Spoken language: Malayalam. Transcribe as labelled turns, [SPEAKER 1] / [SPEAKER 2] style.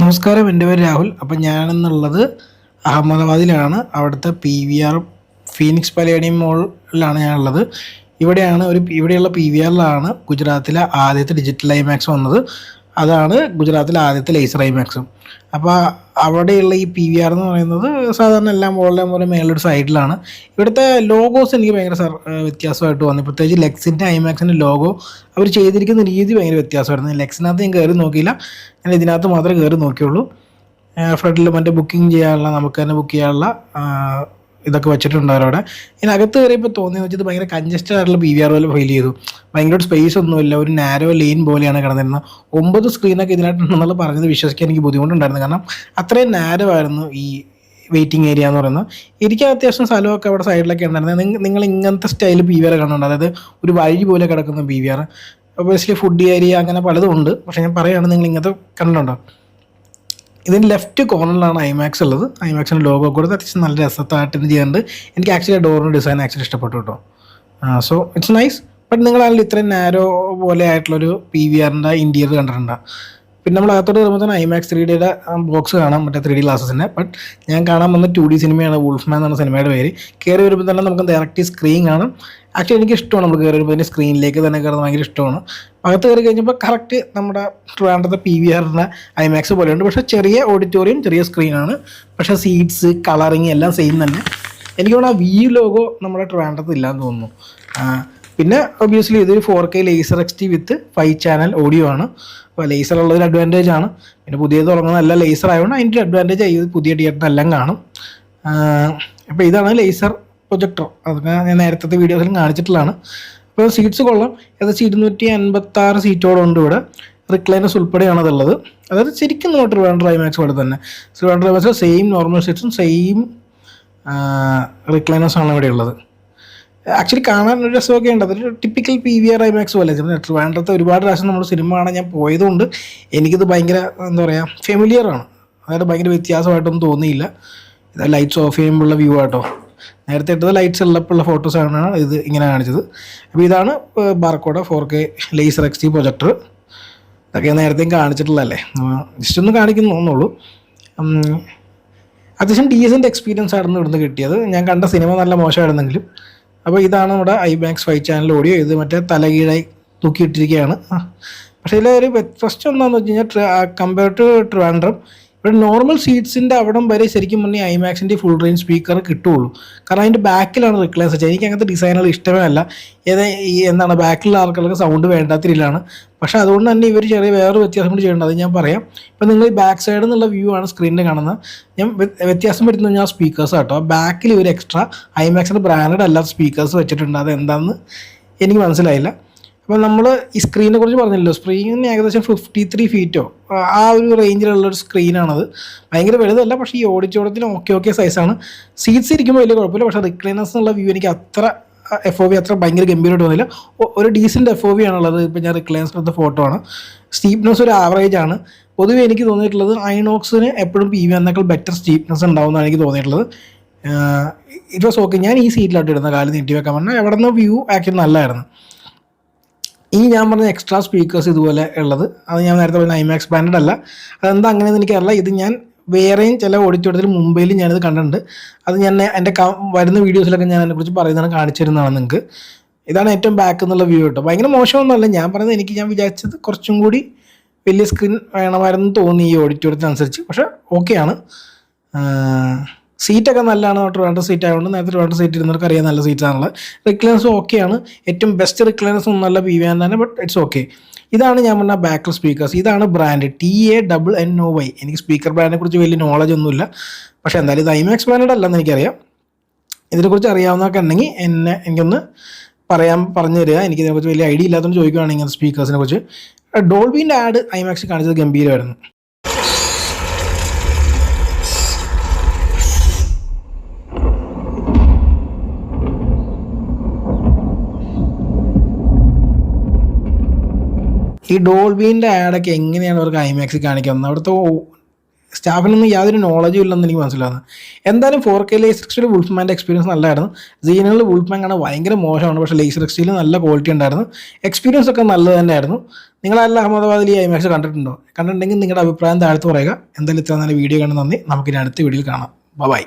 [SPEAKER 1] നമസ്കാരം എന്റെ പേര് രാഹുൽ. അപ്പം ഞാനെന്നുള്ളത് അഹമ്മദാബാദിലാണ്. അവിടുത്തെ P V R Phoenix Palladium മോളിലാണ് ഞാനുള്ളത്. ഇവിടെയാണ് ഒരു ഇവിടെയുള്ള പി വി ആറിലാണ് ഗുജറാത്തിലെ ആദ്യത്തെ ഡിജിറ്റൽ ഐമാക്സ് വന്നത്. അതാണ് ഗുജറാത്തിലെ ആദ്യത്തെ ലേസർ ഐമാക്സും അപ്പോൾ അവിടെയുള്ള ഈ പി വി ആർ എന്ന് പറയുന്നത് സാധാരണ എല്ലാം മോളിലെ പോലെ മേലൊരു സൈഡിലാണ് ഇവിടുത്തെ ലോഗോസ് എനിക്ക് ഭയങ്കര സർ വ്യത്യാസമായിട്ട് വന്നു. പ്രത്യേകിച്ച് ലെക്സിന്റെ ഐമാക്സിന്റെ ലോഗോ അവർ ചെയ്തിരിക്കുന്ന രീതി ഭയങ്കര വ്യത്യാസമായിരുന്നു. ലെക്സിനകത്ത് ഞാൻ കയറി നോക്കിയില്ല. ഞാൻ ഇതിനകത്ത് മാത്രമേ കയറി നോക്കിയുള്ളൂ. ഫ്രണ്ടിൽ മറ്റേ ബുക്കിംഗ് ചെയ്യാനുള്ള നമുക്ക് തന്നെ ബുക്ക് ചെയ്യാനുള്ള ഇതൊക്കെ വെച്ചിട്ടുണ്ട് അവിടെ ഇതിനകത്ത് കയറിയപ്പോൾ തോന്നിയെന്ന് വെച്ചാൽ ഭയങ്കര കഞ്ചസ്റ്റഡ് ആയിട്ടുള്ള പി വി ആർ പോലെ ഫീൽ ചെയ്തു. ഭയങ്കര സ്പേസ് ഒന്നുമില്ല. ഒരു നാരോ ലെയിൻ പോലെയാണ് കിടന്നിരുന്നത്. ഒമ്പത് സ്ക്രീനൊക്കെ ഇതിനായിട്ടുണ്ടെന്നുള്ള പറഞ്ഞത് വിശ്വസിക്കാൻ എനിക്ക് ബുദ്ധിമുട്ടുണ്ടായിരുന്നു. കാരണം അത്രയും നാരോ ആയിരുന്നു ഈ വെയിറ്റിംഗ് ഏരിയ എന്ന് പറയുന്നത്. എനിക്ക് അത്യാവശ്യം സ്ഥലമൊക്കെ അവിടെ സൈഡിലൊക്കെ ഉണ്ടായിരുന്നത് നിങ്ങൾ ഇങ്ങനത്തെ സ്റ്റൈൽ പി വി ആർ കാണുന്നുണ്ട് അതായത് ഒരു വഴി പോലെ കിടക്കുന്ന P V R obviously food area അങ്ങനെ പലതും ഉണ്ട്. പക്ഷേ ഞാൻ പറയുകയാണ് നിങ്ങൾ ഇങ്ങനത്തെ കണ്ടിട്ടുണ്ടോ? ഇതിന് ലെഫ്റ്റ് കോർണറിലാണ് ഐമാക്സ് ഉള്ളത്. ഐമാക്സിന് ലോഗോ കൊടുത്ത് അത്യാവശ്യം നല്ല രസത്തായിട്ട് ഇത് ചെയ്യുന്നുണ്ട് എനിക്ക് ആക്ച്വലി ഡോറിന്റെ ഡിസൈൻ ആക്ച്വലി ഇഷ്ടപ്പെട്ടു കേട്ടോ. സോ ഇറ്റ്സ് നൈസ് ബട്ട് നിങ്ങളാണെങ്കിൽ ഇത്രയും നാരോ പോലെ ആയിട്ടുള്ളൊരു പി വി ആറിന്റെ ഇന്റീരിയർ കണ്ടിട്ടുണ്ടോ? പിന്നെ നമ്മൾ അകത്തോട്ട് വരുമ്പോൾ തന്നെ ഐമാക്സ് ത്രീ ഡിയുടെ ബോക്സ് കാണാം മറ്റേ ത്രീ ഡി ഗ്ലാസസിന്റെ ബട്ട് ഞാൻ കാണാൻ വന്ന ടു ഡി സിനിമയാണ് വുൾഫ്മാൻ എന്ന സിനിമയുടെ പേര്. കയറി വരുമ്പോൾ തന്നെ നമുക്ക് ഡയറക്റ്റ് സ്ക്രീൻ കാണും. ആക്ച്വലി എനിക്ക് ഇഷ്ടമാണ് നമ്മൾ കയറി വരുമ്പോൾ തന്നെ സ്ക്രീനിലേക്ക് തന്നെ കയറുന്നത് ഭയങ്കര ഇഷ്ടമാണ്. അകത്ത് കയറി കഴിഞ്ഞപ്പോൾ കറക്റ്റ് നമ്മുടെ ട്രിവാൻഡ്രത്തെ പി വി ആറിന്റെ ഐമാക്സ് പോലെയുണ്ട്. പക്ഷേ ചെറിയ ഓഡിറ്റോറിയം ചെറിയ സ്ക്രീനാണ് പക്ഷേ സീറ്റ്സ് കളറിങ് എല്ലാം സെയിം തന്നെ. എനിക്ക് തോന്നുന്നു ആ വി ലോഗോ നമ്മുടെ ട്രിവാൻഡ്രത്ത് ഇല്ലാന്ന് തോന്നുന്നു പിന്നെ ഒബിയസ്ലി ഇതൊരു four K laser X T with five channel audio ആണ്. അപ്പോൾ ലേസർ ഉള്ളതൊരു അഡ്വാന്റേജ് ആണ്. പിന്നെ പുതിയത് തുടങ്ങുന്ന നല്ല ലേസർ ആയതുകൊണ്ട് അതിന്റെ അഡ്വാന്റേജ് ആയി. പുതിയ പുതിയ തിയേറ്ററിനെല്ലാം കാണും. അപ്പോൾ ഇതാണ് ലേസർ പ്രൊജക്ടർ അതൊക്കെ ഞാൻ നേരത്തെ വീഡിയോസിലും കാണിച്ചിട്ടുള്ളതാണ്. അപ്പോൾ സീറ്റ്സ് കൊള്ളാം. ഏകദേശം ഇരുന്നൂറ്റി അൻപത്താറ് സീറ്റോടുണ്ട് ഇവിടെ. റിക്ലൈനസ് ഉൾപ്പെടെയാണ് അതുള്ളത്. അതായത് ശരിക്കും നമ്മൾ ട്രിവാൻഡ്രം ഐമാക്സ് പോലെ തന്നെ. ട്രിവാൻഡ്രം ഐമാക്സ് സെയിം നോർമൽ സീറ്റ്സും സെയിം റിക്ലൈനസ് ആണ് ഇവിടെ ഉള്ളത് ആക്ച്വലി കാണാൻ ഒരു രസമൊക്കെ ഉണ്ട്. അതൊരു typical P V R IMAX പോലെ. ട്രിവാൻഡ്രത്ത് ഒരുപാട് പ്രാവശ്യം നമ്മൾ സിനിമ കാണാൻ ഞാൻ പോയതുകൊണ്ട് എനിക്കിത് ഭയങ്കര എന്താ പറയുക ഫെമിലിയറാണ് അതായത് ഭയങ്കര വ്യത്യാസമായിട്ടൊന്നും തോന്നിയില്ല. ഇത് ലൈറ്റ്സ് ഓഫ് ചെയ്യുമ്പോഴുള്ള വ്യൂ ആട്ടോ. നേരത്തെ ഇട്ടത് ലൈറ്റ്സ് ഉള്ളപ്പോഴുള്ള ആണ് ഇത് ഇങ്ങനെ കാണിച്ചത്. അപ്പോൾ ഇതാണ് ബാർക്കോഡ four K laser X T projector ഇതൊക്കെ നേരത്തെയും കാണിച്ചിട്ടുള്ളതല്ലേ. ജസ്റ്റ് ഒന്ന് കാണിക്കുന്നു എന്നുള്ളൂ. അത്യാവശ്യം ഡീസന്റ് എക്സ്പീരിയൻസ് ആയിരുന്നു ഇവിടുന്ന് കിട്ടിയത്. ഞാൻ കണ്ട സിനിമ നല്ല മോശമായിരുന്നെങ്കിലും. അപ്പോൾ ഇതാണ് നമ്മുടെ ഐ ബാങ്ക്സ് ഫൈവ് ചാനൽ ഓഡിയോ ഇത് മറ്റേ തലകീഴായി തൂക്കിയിട്ടിരിക്കുകയാണ്. പക്ഷേ ഇതിലെ ഒരു പ്രശ്നം എന്താണെന്ന് വെച്ച് കഴിഞ്ഞാൽ കമ്പയർ ടു ട്രിവാൻഡ്രം ഇവിടെ നോർമൽ സീറ്റ്സിന്റെ അവിടം വരെ ശരിക്കും പറഞ്ഞാൽ ഐമാക്സിന്റെ ഫുൾ റേഞ്ച് സ്പീക്കർ കിട്ടുള്ളൂ. കാരണം അതിന്റെ ബാക്കിലാണ് റിക്ലേസ് വെച്ചത്. എനിക്ക് അങ്ങനത്തെ ഡിസൈനുകൾ ഇഷ്ടമേ അല്ല. ഏത് ഈ എന്താണ് ബാക്കിലുള്ള ആൾക്കാർക്ക് സൗണ്ട് വേണ്ടാത്ത രീതിയിലാണ് പക്ഷേ അതുകൊണ്ട് തന്നെ ഇവർ ചെറിയ വേറെ വ്യത്യാസം കൂടി ചെയ്യേണ്ടത് അത് ഞാൻ പറയാം. ഇപ്പം നിങ്ങൾ ഈ ബാക്ക് സൈഡിൽ നിന്നുള്ള വ്യൂ ആണ് സ്ക്രീനിൽ കാണുന്നത്. ഞാൻ വ്യത്യാസം വരുന്നത് ഞാൻ സ്പീക്കേഴ്സ് കേട്ടോ. ബാക്കിൽ ഇവർ എക്സ്ട്രാ ഐമാക്സിന്റെ ബ്രാൻഡഡ് അല്ലാത്ത സ്പീക്കേഴ്സ് വെച്ചിട്ടുണ്ട്. അത് എന്താണെന്ന് എനിക്ക് മനസ്സിലായില്ല. അപ്പോൾ നമ്മൾ ഈ സ്ക്രീനെ കുറിച്ച് പറഞ്ഞല്ലോ. സ്ക്രീനിന് ഏകദേശം ഫിഫ്റ്റി ത്രീ ഫീറ്റോ ആ ഒരു റേഞ്ചിലുള്ള ഒരു സ്ക്രീനാണത് ഭയങ്കര വലുതല്ല പക്ഷേ ഈ ഓഡിറ്റോറിയത്തിന് ഓക്കെ ഓക്കെ സൈസാണ് സീറ്റ്സ് ഇരിക്കുമ്പോൾ വലിയ കുഴപ്പമില്ല പക്ഷേ റിക്ലൈനേഴ്സ് എന്നുള്ള വ്യൂ എനിക്ക് അത്ര എഫ് ഒ വി അത്ര ഭയങ്കര ഗംഭീരമായിട്ട് തോന്നില്ല. ഒരു ഡീസന്റ് എഫ് ഒ വി ആണുള്ളത് ഇപ്പം ഞാൻ റിക്ലൈനേഴ്സ് എടുത്ത ഫോട്ടോ ആണ്. സ്റ്റീപ്നെസ് ഒരു ആവറേജ് ആണ്. പൊതുവെ എനിക്ക് തോന്നിയിട്ടുള്ളത് ഐനോക്സിന് എപ്പോഴും പി വി എന്നേക്കാൾ ബെറ്റർ സ്റ്റീപ്നെസ് ഉണ്ടാവുമെന്നാണ് എനിക്ക് തോന്നിയിട്ടുള്ളത്. ഇറ്റ് വാസ് ഓക്കെ ഞാൻ ഈ സീറ്റിലോട്ട് ഇടുന്ന കാലം നീട്ടി വെക്കാൻ പറഞ്ഞാൽ എവിടെ നിന്ന് വ്യൂ ആക്ച്വലി നല്ലതായിരുന്നു. ഈ ഞാൻ പറഞ്ഞ എക്സ്ട്രാ സ്പീക്കേഴ്സ് ഇതുപോലെ ഉള്ളത്. അത് ഞാൻ നേരത്തെ പറഞ്ഞ ഐമാക്സ് ബ്രാൻഡഡ് അല്ല. അതെന്താ അങ്ങനെയെന്ന് എനിക്കറിയില്ല. ഇത് ഞാൻ വേറെയും ചില ഓഡിറ്റോറിയത്തിൽ മുംബൈയിൽ ഞാനിത് കണ്ടിട്ടുണ്ട്. അത് ഞാൻ എന്റെ വരുന്ന വീഡിയോസിലൊക്കെ ഞാൻ അതിനെക്കുറിച്ച് പറയുന്നതാണ് കാണിച്ചു തരുന്നതാണ് നിങ്ങൾക്ക്. ഇതാണ് ഏറ്റവും ബാക്ക് എന്നുള്ള വ്യൂ കേട്ടോ. ഭയങ്കര മോശമൊന്നുമല്ല. ഞാൻ പറയുന്നത് എനിക്ക് ഞാൻ വിചാരിച്ചത് കുറച്ചും കൂടി വലിയ സ്ക്രീൻ വേണമായിരുന്നു തോന്നി ഈ ഓഡിറ്റോറിയത്തിനനുസരിച്ച് പക്ഷേ ഓക്കെയാണ് സീറ്റൊക്കെ നല്ലതാണ്. ട്രിവാൻഡ്രം സീറ്റ് ആയതുകൊണ്ട് നേരത്തെ ട്രിവാൻഡ്രം സീറ്റ് ഇരുന്നവർക്ക് അറിയാൻ നല്ല സീറ്റാണുള്ളത് റിക്ലൈനസും ഓക്കെയാണ് ഏറ്റവും ബെസ്റ്റ് റിക്ലൈനസ് ഒന്നും നല്ല പി വി തന്നെ ബട്ട് ഇറ്റ്സ് ഓക്കെ ഇതാണ് ഞാൻ പറഞ്ഞ ബാക്കിൽ സ്പീക്കേഴ്സ് ഇതാണ് brand T A double N O Y എനിക്ക് സ്പീക്കർ ബ്രാൻഡിനെ കുറിച്ച് വലിയ നോളജ് ഒന്നുമില്ല. പക്ഷേ എന്തായാലും ഇത് ഐമാക്സ് ബ്രാൻഡ് അല്ലെന്ന് എനിക്കറിയാം. ഇതിനെക്കുറിച്ച് അറിയാവുന്നതൊക്കെ ഉണ്ടെങ്കിൽ എന്നെ എനിക്കൊന്ന് പറയാൻ പറഞ്ഞു തരിക. എനിക്കിതിനെക്കുറിച്ച് വലിയ ഐഡിയ ഇല്ലാത്തതുകൊണ്ട് ചോദിക്കുകയാണെങ്കിൽ സ്പീക്കേഴ്സിനെ കുറിച്ച്. ഡോൾബീന്റെ ആഡ് ഐമാക്സ് കാണിച്ചത് ഗംഭീരമായിരുന്നു. ഈ ഡോൾബീന്റെ ആഡൊക്കെ എങ്ങനെയാണ് അവർക്ക് ഐമാക്സിൽ കാണിക്കുന്നത് അവിടുത്തെ സ്റ്റാഫിനൊന്നും യാതൊരു നോളജും ഇല്ലെന്ന് എനിക്ക് മനസ്സിലാവുന്നത് എന്തായാലും ഫോർ കെ ലേസർ എക്സ്റ്റിൽ വുൾഫ്മാന്റെ എക്സ്പീരിയൻസ് നല്ലതായിരുന്നു സീനുകളിൽ വുൾഫ്മാൻ കാണാൻ ഭയങ്കര മോശമാണ്. പക്ഷേ ലേസർ എക്സ്റ്റിൽ നല്ല ക്വാളിറ്റി ഉണ്ടായിരുന്നു. എക്സ്പീരിയൻസ് ഒക്കെ നല്ലത് തന്നെയായിരുന്നു. നിങ്ങളല്ല അഹമ്മദാബാദിൽ ഈ ഐമാക്സ് കണ്ടിട്ടുണ്ടോ? കണ്ടിട്ടുണ്ടെങ്കിൽ നിങ്ങളുടെ അഭിപ്രായം താഴ്ത്തു പറയുക. എന്തായാലും ഇത്ര നല്ല വീഡിയോ കണ്ട് നന്ദി. നമുക്കിനി അടുത്ത വീഡിയോയിൽ കാണാം. ബൈ